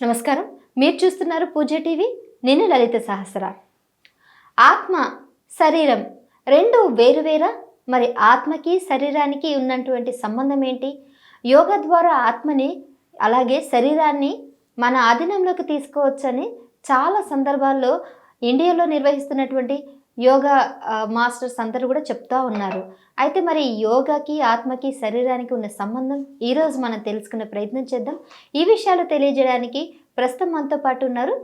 నమస్కారం. మీరు చూస్తున్నారు పూజ టీవీ. నేను లలిత సహస్ర. ఆత్మ శరీరం రెండు వేరువేరా మరి ఆత్మకి శరీరానికి ఉన్నటువంటి సంబంధం ఏంటి? యోగా ద్వారా ఆత్మని అలాగే శరీరాన్ని మన ఆధీనంలోకి తీసుకోవచ్చని చాలా సందర్భాల్లో ఇండియాలో నిర్వహిస్తున్నటువంటి యోగా మాస్టర్స్ అందరూ కూడా చెప్తా ఉన్నారు. అయితే మరి యోగాకి ఆత్మకి శరీరానికి ఉన్న సంబంధం ఈరోజు మనం తెలుసుకునే ప్రయత్నం చేద్దాం. ఈ విషయాలు తెలియజేయడానికి ప్రస్తుతం మనతో పాటు ఉన్నారు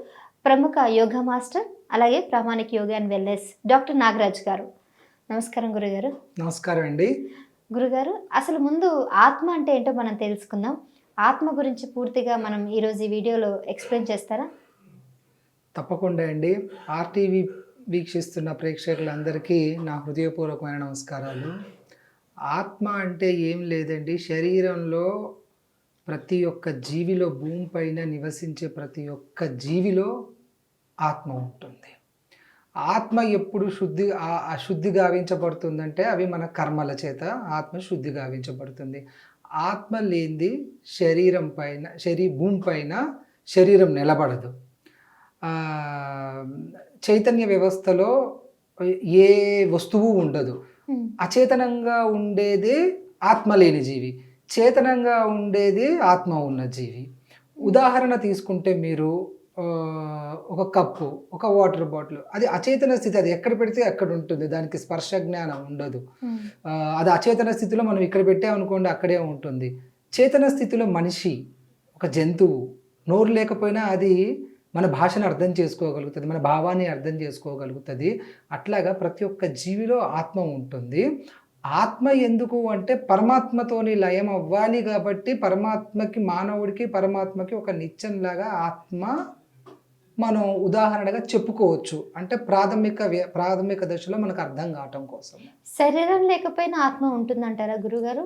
ప్రముఖ యోగా మాస్టర్ అలాగే ప్రామాణిక yoga and wellness doctor Nagaraj garu. నమస్కారం గురుగారు. నమస్కారం అండి. గురుగారు అసలు ముందు ఆత్మ అంటే ఏంటో మనం తెలుసుకుందాం. ఆత్మ గురించి పూర్తిగా మనం ఈరోజు ఈ వీడియోలో ఎక్స్ప్లెయిన్ చేస్తారా? తప్పకుండా అండి. ఆర్టీవీ వీక్షిస్తున్న ప్రేక్షకులందరికీ నా హృదయపూర్వకమైన నమస్కారాలు. ఆత్మ అంటే ఏం లేదండి శరీరంలో ప్రతి ఒక్క జీవిలో భూమి పైన నివసించే ప్రతి ఒక్క జీవిలో ఆత్మ ఉంటుంది. ఆత్మ ఎప్పుడు శుద్ధి అశుద్ధి గావించబడుతుందంటే అవి మన కర్మల చేత ఆత్మ శుద్ధి గావించబడుతుంది. ఆత్మ లేనిది శరీరం పైన శరీ భూమి పైన శరీరం నిలబడదు. చైతన్య వ్యవస్థలో ఏ వస్తువు ఉండదు. అచేతనంగా ఉండేదే ఆత్మ లేని జీవి. చేతనంగా ఉండేది ఆత్మ ఉన్న జీవి. ఉదాహరణ తీసుకుంటే మీరు ఒక కప్పు ఒక వాటర్ బాటిల్ అది అచేతన స్థితి అది ఎక్కడ పెడితే అక్కడ ఉంటుంది. దానికి స్పర్శ జ్ఞానం ఉండదు. అది అచేతన స్థితిలో మనం ఇక్కడ పెట్టామనుకోండి అక్కడే ఉంటుంది. చేతన స్థితిలో మనిషి ఒక జంతువు నోరు లేకపోయినా అది మన భాషను అర్థం చేసుకోగలుగుతుంది మన భావాన్ని అర్థం చేసుకోగలుగుతుంది. అట్లాగా ప్రతి ఒక్క జీవిలో ఆత్మ ఉంటుంది. ఆత్మ ఎందుకు అంటే పరమాత్మతోని లయం అవ్వాలి కాబట్టి పరమాత్మకి మానవుడికి పరమాత్మకి ఒక నిత్యంలాగా ఆత్మ మనం ఉదాహరణగా చెప్పుకోవచ్చు. అంటే ప్రాథమిక ప్రాథమిక దశలో మనకు అర్థం కావటం కోసం. శరీరం లేకపోయినా ఆత్మ ఉంటుందంటారా గురుగారు?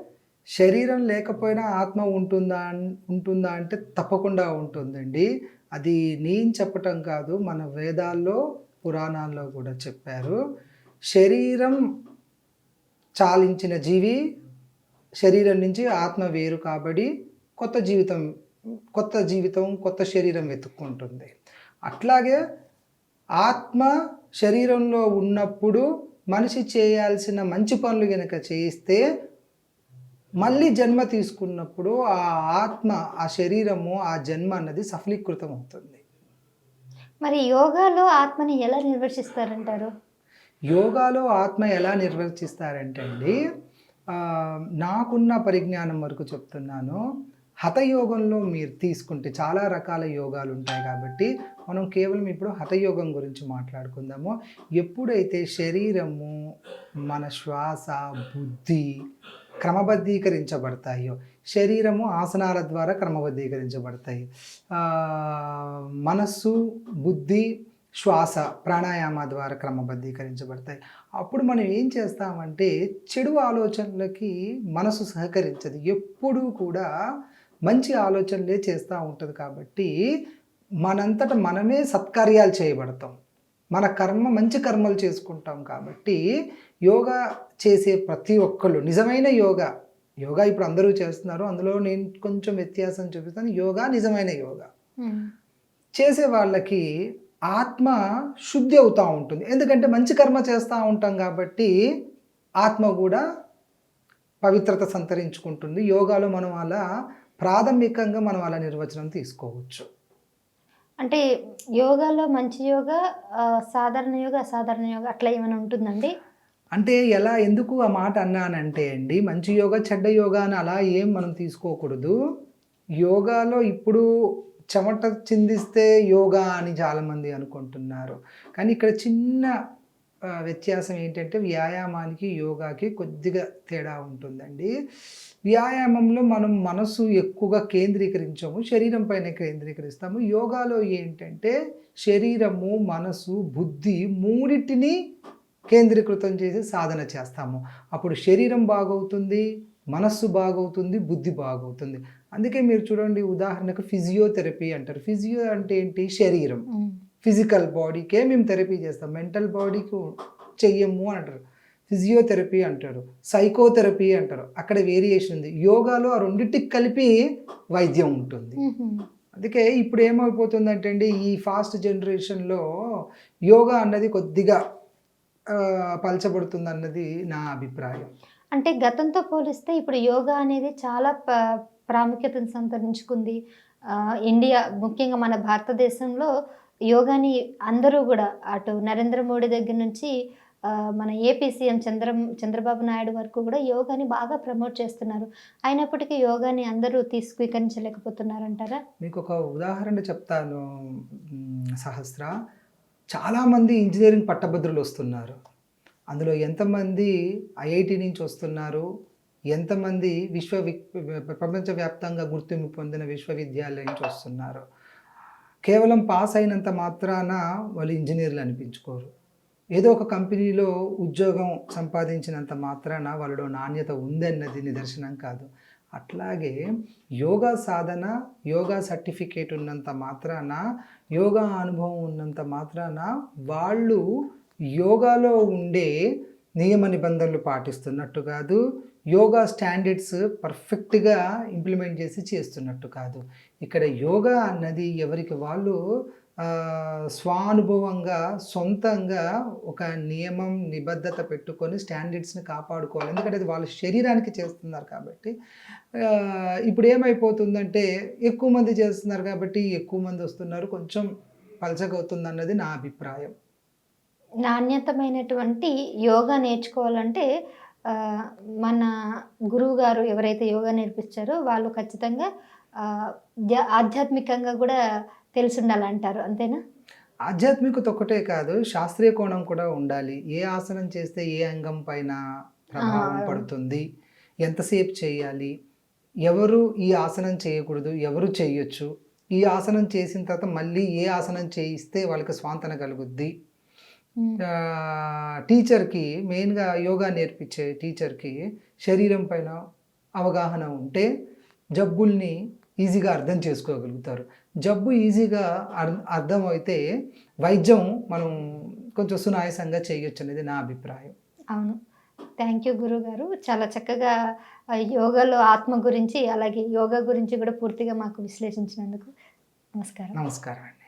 శరీరం లేకపోయినా ఆత్మ ఉంటుందా ఉంటుందా అంటే తప్పకుండా ఉంటుందండి. అది నేను చెప్పటం కాదు మన వేదాల్లో పురాణాల్లో కూడా చెప్పారు. శరీరం చాలించిన జీవి శరీరం నుంచి ఆత్మ వేరు కాబట్టి కొత్త జీవితం కొత్త జీవితం కొత్త శరీరం వెతుక్కుంటుంది. అట్లాగే ఆత్మ శరీరంలో ఉన్నప్పుడు మనిషి చేయాల్సిన మంచి పనులు కనుక చేయిస్తే మళ్ళీ జన్మ తీసుకున్నప్పుడు ఆ ఆత్మ ఆ శరీరము ఆ జన్మ అన్నది సఫలీకృతం అవుతుంది మరి యోగాలో ఆత్మని ఎలా నిర్వచిస్తారంటారు? యోగాలో ఆత్మ ఎలా నిర్వర్తిస్తారంటే అండి నాకున్న పరిజ్ఞానం వరకు చెప్తున్నాను. హఠయోగంలో మీరు తీసుకుంటే చాలా రకాల యోగాలు ఉంటాయి కాబట్టి మనం కేవలం ఇప్పుడు హఠయోగం గురించి మాట్లాడుకుందాము. ఎప్పుడైతే శరీరము మన శ్వాస బుద్ధి క్రమబద్ధీకరించబడతాయో. శరీరము ఆసనాల ద్వారా క్రమబద్ధీకరించబడతాయి. మనస్సు బుద్ధి శ్వాస ప్రాణాయామ ద్వారా క్రమబద్ధీకరించబడతాయి. అప్పుడు మనం ఏం చేస్తామంటే చెడు ఆలోచనలకి మనసు సహకరించదు. ఎప్పుడూ కూడా మంచి ఆలోచనలే చేస్తూ ఉంటుంది కాబట్టి మనంతట మనమే సత్కార్యాలు చేయబడతాం. మన కర్మ మంచి కర్మలు చేసుకుంటాం కాబట్టి యోగా చేసే ప్రతి ఒక్కళ్ళు నిజమైన యోగా యోగా ఇప్పుడు అందరూ చేస్తున్నారు అందులో నేను కొంచెం వ్యత్యాసం చూపిస్తాను. యోగా నిజమైన యోగా. చేసే వాళ్ళకి ఆత్మ శుద్ధి అవుతూ ఉంటుంది. ఎందుకంటే మంచి కర్మ చేస్తూ ఉంటాం కాబట్టి ఆత్మ కూడా పవిత్రత సంతరించుకుంటుంది. యోగాలో మనం అలా ప్రాథమికంగా మనం అలా నిర్వచనం తీసుకోవచ్చు. అంటే యోగాలో మంచి యోగా సాధారణ యోగా అసాధారణ యోగా అట్లా ఏమైనా ఉంటుందండి? అంటే ఎలా ఎందుకు ఆ మాట అన్నానంటే అండి మంచి యోగా చెడ్డ యోగా అని అలా ఏం మనం తీసుకోకూడదు. యోగాలో ఇప్పుడు చెమట చిందిస్తే యోగా అని చాలామంది అనుకుంటున్నారు. కానీ ఇక్కడ చిన్న వ్యత్యాసం ఏంటంటే వ్యాయామానికి యోగాకి కొద్దిగా తేడా ఉంటుందండి. వ్యాయామంలో మనం మనసు ఎక్కువగా కేంద్రీకరించము శరీరం పైన కేంద్రీకరిస్తాము. యోగాలో ఏంటంటే శరీరము మనసు బుద్ధి మూడింటిని కేంద్రీకృతం చేసి సాధన చేస్తాము. అప్పుడు శరీరం బాగవుతుంది మనస్సు బాగవుతుంది బుద్ధి బాగవుతుంది. అందుకే మీరు చూడండి ఉదాహరణకు ఫిజియోథెరపీ అంటారు. ఫిజియో అంటే ఏంటి? శరీరం. ఫిజికల్ బాడీకే మేము థెరపీ చేస్తాం. మెంటల్ బాడీకి చెయ్యము అంటారు. ఫిజియోథెరపీ అంటారు సైకోథెరపీ అంటారు. అక్కడ వేరియేషన్ ఉంది. యోగాలో ఆ రెండింటికి కలిపి వైద్యం ఉంటుంది. అందుకే ఇప్పుడు ఏమైపోతుందంటే అండి ఈ ఫాస్ట్ జనరేషన్లో యోగా అన్నది కొద్దిగా పలచబడుతుంది అన్నది నా అభిప్రాయం. అంటే గతంతో పోలిస్తే ఇప్పుడు యోగా అనేది చాలా ప్రాముఖ్యతను సంతరించుకుంది. ఇండియా ముఖ్యంగా మన భారతదేశంలో యోగాని అందరూ కూడా అటు నరేంద్ర మోడీ దగ్గర నుంచి మన ఏపీ సీఎం చంద్ర చంద్రబాబు నాయుడు వరకు కూడా యోగాని బాగా ప్రమోట్ చేస్తున్నారు. అయినప్పటికీ యోగాని అందరూ తీసుకీకరించలేకపోతున్నారంటారా మీకు ఒక ఉదాహరణ చెప్తాను సహస్ర. చాలామంది ఇంజనీరింగ్ పట్టభద్రులు వస్తున్నారు. అందులో ఎంతమంది ఐఐటి నుంచి వస్తున్నారు? ఎంతమంది విశ్వ ప్రపంచవ్యాప్తంగా గుర్తింపు పొందిన విశ్వవిద్యాలయం నుంచి వస్తున్నారు? కేవలం పాస్ అయినంత మాత్రాన వాళ్ళు ఇంజనీర్లు అనిపించుకోరు. ఏదో ఒక కంపెనీలో ఉద్యోగం సంపాదించినంత మాత్రాన వాళ్ళలో నాణ్యత ఉందన్నది నిదర్శనం కాదు. అట్లాగే యోగా సాధన యోగా సర్టిఫికేట్ ఉన్నంత మాత్రాన యోగా అనుభవం ఉన్నంత మాత్రాన వాళ్ళు యోగాలో ఉండే నియమ నిబంధనలు పాటిస్తున్నట్టు కాదు యోగా స్టాండర్డ్స్ పర్ఫెక్ట్గా ఇంప్లిమెంట్ చేసి చేస్తున్నట్టు కాదు. ఇక్కడ యోగా అన్నది ఎవరికి వాళ్ళు స్వానుభవంగా సొంతంగా ఒక నియమం నిబద్ధత పెట్టుకొని స్టాండర్డ్స్ని కాపాడుకోవాలి. ఎందుకంటే అది వాళ్ళ శరీరానికి చేస్తున్నారు కాబట్టి. ఇప్పుడు ఏమైపోతుందంటే ఎక్కువ మంది చేస్తున్నారు కాబట్టి ఎక్కువ మంది వస్తున్నారు. కొంచెం పలచగవుతుంది అన్నది నా అభిప్రాయం. నాణ్యతమైనటువంటి యోగా నేర్చుకోవాలంటే మన గురువు గారు ఎవరైతే యోగా నేర్పించారో వాళ్ళు ఖచ్చితంగా ఆధ్యాత్మికంగా కూడా తెలిసి ఉండాలంటారు అంతేనా? ఆధ్యాత్మికత ఒకటే కాదు శాస్త్రీయ కోణం కూడా ఉండాలి. ఏ ఆసనం చేస్తే ఏ అంగం పైన ప్రభావం. పడుతుంది ఎంతసేపు చేయాలి ఎవరు ఈ ఆసనం చేయకూడదు ఎవరు చేయొచ్చు ఈ ఆసనం చేసిన తర్వాత మళ్ళీ ఏ ఆసనం చేయిస్తే వాళ్ళకి స్వాంతన కలుగుద్ది. టీచర్కి మెయిన్గా యోగా నేర్పించే టీచర్కి శరీరం పైన అవగాహన ఉంటే జబ్బుల్ని ఈజీగా అర్థం చేసుకోగలుగుతారు. జబ్బు ఈజీగా అర్- అర్థమైతే వైద్యం మనం కొంచెం సునాయాసంగా చేయొచ్చు అనేది నా అభిప్రాయం. అవును. థ్యాంక్ యూ గురువు గారు చాలా చక్కగా యోగాలో ఆత్మ గురించి అలాగే యోగా గురించి కూడా పూర్తిగా మాకు విశ్లేషించినందుకు నమస్కారం. నమస్కారం అండి.